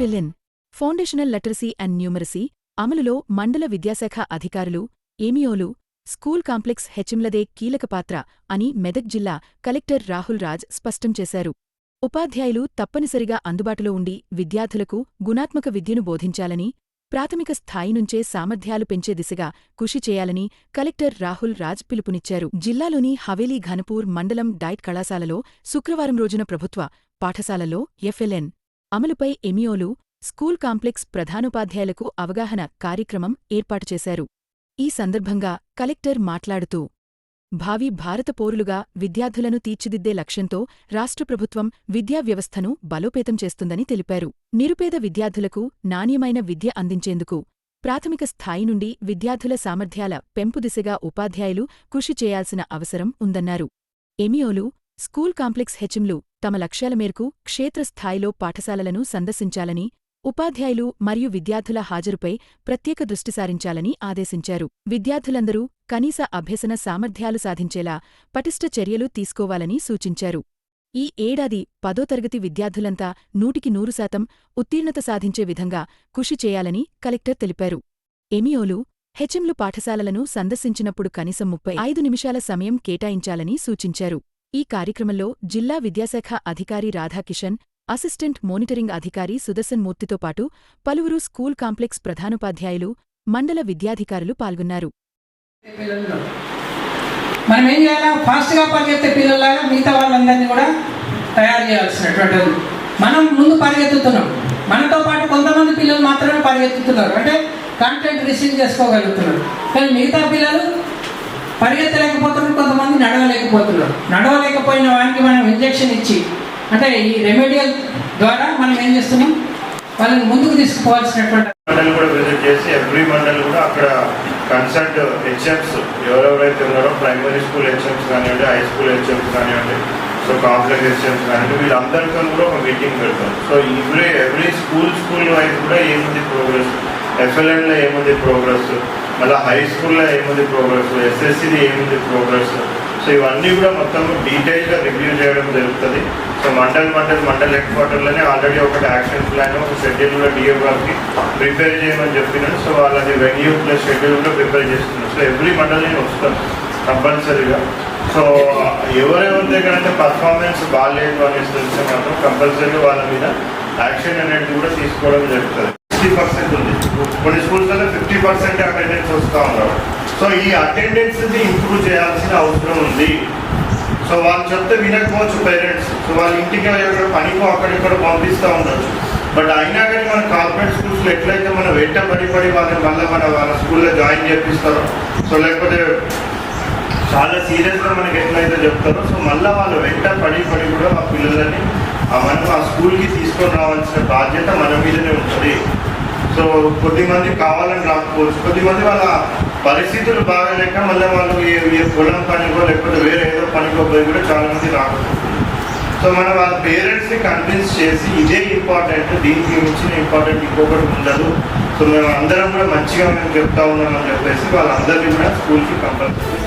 FLN foundational literacy and numeracy అమలులో మండల విద్యాశాఖ అధికారులు ఏమియోలు స్కూల్ కాంప్లెక్స్ హెచ్ఎంలదే కీలక పాత్ర అని మెదక్ జిల్లా కలెక్టర్ రాహుల్ రాజ్ స్పష్టం చేశారు. ఉపాధ్యాయులు తప్పనిసరిగా అందుబాటులో ఉండి విద్యార్థులకు గుణాత్మక విద్యను బోధించాలని ప్రాథమిక స్థాయి నుంచే సామర్థ్యాలు పెంచే దిశగా కృషి చేయాలని కలెక్టర్ రాహుల్ రాజ్ పిలుపునిచ్చారు. జిల్లాలోని హవేలీ ఘనపూర్ మండలం డైట్ కళాశాలలో శుక్రవారం రోజున ప్రభుత్వ పాఠశాలలో ఎఫ్ఎల్ఎన్ అమలుపై ఎమియోలు స్కూల్ కాంప్లెక్స్ ప్రధానోపాధ్యాయులకు అవగాహన కార్యక్రమం ఏర్పాటు చేశారు. ఈ సందర్భంగా కలెక్టర్ మాట్లాడుతూ భావి భారత పౌరులుగా విద్యార్థులను తీర్చిదిద్దే లక్ష్యంతో రాష్ట్ర ప్రభుత్వం విద్యా వ్యవస్థను బలోపేతం చేస్తుందని తెలిపారు. నిరుపేద విద్యార్థులకు నాణ్యమైన విద్య అందించేందుకు ప్రాథమిక స్థాయి నుండి విద్యార్థుల సామర్థ్యాల పెంపు దిశగా ఉపాధ్యాయులు కృషి చేయాల్సిన అవసరం ఉందన్నారు. ఎమియోలు స్కూల్ కాంప్లెక్స్ హెచ్ఎంలు తమ లక్ష్యాల మేరకు క్షేత్రస్థాయిలో పాఠశాలలను సందర్శించాలని ఉపాధ్యాయులు మరియు విద్యార్థుల హాజరుపై ప్రత్యేక దృష్టి సారించాలని ఆదేశించారు. విద్యార్థులందరూ కనీస అభ్యసన సామర్థ్యాలు సాధించేలా పటిష్ట చర్యలు తీసుకోవాలని సూచించారు. ఈ ఏడాది పదో తరగతి విద్యార్థులంతా నూటికి నూరు శాతం ఉత్తీర్ణత సాధించే విధంగా కృషి చేయాలని కలెక్టర్ తెలిపారు. ఎమియోలు హెచ్ఎంలు పాఠశాలలను సందర్శించినప్పుడు కనీసం ముప్పై ఐదు నిమిషాల సమయం కేటాయించాలని సూచించారు. ఈ కార్యక్రమంలో జిల్లా విద్యాశాఖ అధికారి రాధాకిషన్ అసిస్టెంట్ మోనిటరింగ్ అధికారి సుదర్శన్ మూర్తితో పాటు పలువురు స్కూల్ కాంప్లెక్స్ ప్రధానోపాధ్యాయులు మండల విద్యాధికారులు పాల్గొన్నారు. మనం ఏం చేయాలా? ఫాస్ట్గా పరిగెత్తే పిల్లల్లాగా మిగతా వాళ్ళందరినీ కూడా తయారు చేయాల్సినటువంటి మనం ముందు పరిగెత్తుతున్నాం. మనతో పాటు కొంతమంది పిల్లలు మాత్రమే పరిగెత్తుతున్నారు. అంటే కంటెంట్ రిసీవ్ చేసుకోగలుగుతున్నారు. కానీ మిగతా పిల్లలు పరిగెత్తలేకపోతున్నారు కొంతమంది నడవలేకపోతున్నారు నడవలేకపోయిన వానికి మనం ఇంజెక్షన్ ఇచ్చి అంటే ఈ రెమెడియల్ ద్వారా మనం ఏం చేస్తున్నాం? వాళ్ళని ముందుకు తీసుకుపోవాల్సినటువంటి మండలి కూడా విజిట్ చేసి ఎవ్రీ మండలి కూడా అక్కడ కన్సల్ట్ హెచ్ఎంస్ ఎవరెవరైతే ఉన్నారో ప్రైమరీ స్కూల్ హెచ్ఎంస్ కానివ్వండి హై స్కూల్ హెచ్ఎంస్ కానివ్వండి సో కాంప్లెక్స్ హెచ్ఎంస్ కానివ్వండి వీళ్ళందరితో కూడా ఒక మీటింగ్ పెడతాం. So every every school school wise కూడా ఏముంది ప్రోగ్రెస్ ఎఫ్ఎల్ఎన్లో ఏముంది ప్రోగ్రెస్ మళ్ళీ హై స్కూల్లో ఏముంది ప్రోగ్రెస్ ఎస్ఎస్సిది ఏముంది ప్రోగ్రెస్ సో ఇవన్నీ కూడా మొత్తం డీటెయిల్గా రివ్యూ చేయడం జరుగుతుంది. సో మండల్ మండల్ మండల్ హెడ్ క్వార్టర్లోనే ఆల్రెడీ ఒకటి యాక్షన్ ప్లాన్ ఒక షెడ్యూల్ కూడా డిఓ గారికి ప్రిపేర్ చేయమని చెప్పినాను సో వాళ్ళది వెన్యూ ప్లస్ షెడ్యూల్ కూడా ప్రిపేర్ చేస్తున్నాను సో ఎవ్రీ మండల్ నేను వస్తాను కంపల్సరీగా. సో ఎవరెవరి దగ్గర అయితే పర్ఫార్మెన్స్ బాగాలేదు అనేసి తెలిస్తే మాత్రం కంపల్సరీగా వాళ్ళ మీద యాక్షన్ అనేది కూడా తీసుకోవడం జరుగుతుంది. ఫిఫ్టీ పర్సెంట్ ఉంది. కొన్ని స్కూల్స్లో ఫిఫ్టీ పర్సెంట్ అటెండెన్స్ వస్తూ ఉన్నారు. సో ఈ అటెండెన్స్ని ఇంప్రూవ్ చేయాల్సిన అవసరం ఉంది. సో వాళ్ళు చెప్తే వినకపోవచ్చు పేరెంట్స్ సో వాళ్ళ ఇంటికి ఎక్కడ పనికో అక్కడిక్కడ పంపిస్తూ ఉండొచ్చు. బట్ అయినా కానీ మన కార్పొరేట్ స్కూల్స్లో ఎట్లయితే మనం వెంట పడి పడి వాళ్ళని మళ్ళీ మన వాళ్ళ స్కూల్లో జాయిన్ చేపిస్తారో సో లేకపోతే చాలా సీరియస్గా మనకి ఎట్లయితే చెప్తారో సో మళ్ళీ వాళ్ళు వెంట పడి పడి కూడా ఆ పిల్లలని మనం ఆ స్కూల్కి తీసుకొని రావాల్సిన బాధ్యత మన మీదనే ఉంటుంది. సో కొద్దిమంది కావాలని రాకపోవచ్చు. కొద్దిమంది వాళ్ళ పరిస్థితులు బాగాలేక మళ్ళీ వాళ్ళు ఏ- ఏ పొలం పనికో లేకపోతే వేరే ఏదో పనికో పోయి కూడా చాలామంది రాకూడదు సో మనం వాళ్ళ పేరెంట్స్ని కన్విన్స్ చేసి ఇదే ఇంపార్టెంట్ దీనికి మించిన ఇంపార్టెంట్ ఇంకొకటి ఉండదు. సో మేము అందరం కూడా మంచిగా మేము చెప్తా ఉన్నామని చెప్పేసి వాళ్ళందరినీ కూడా స్కూల్కి కంపల్సరీ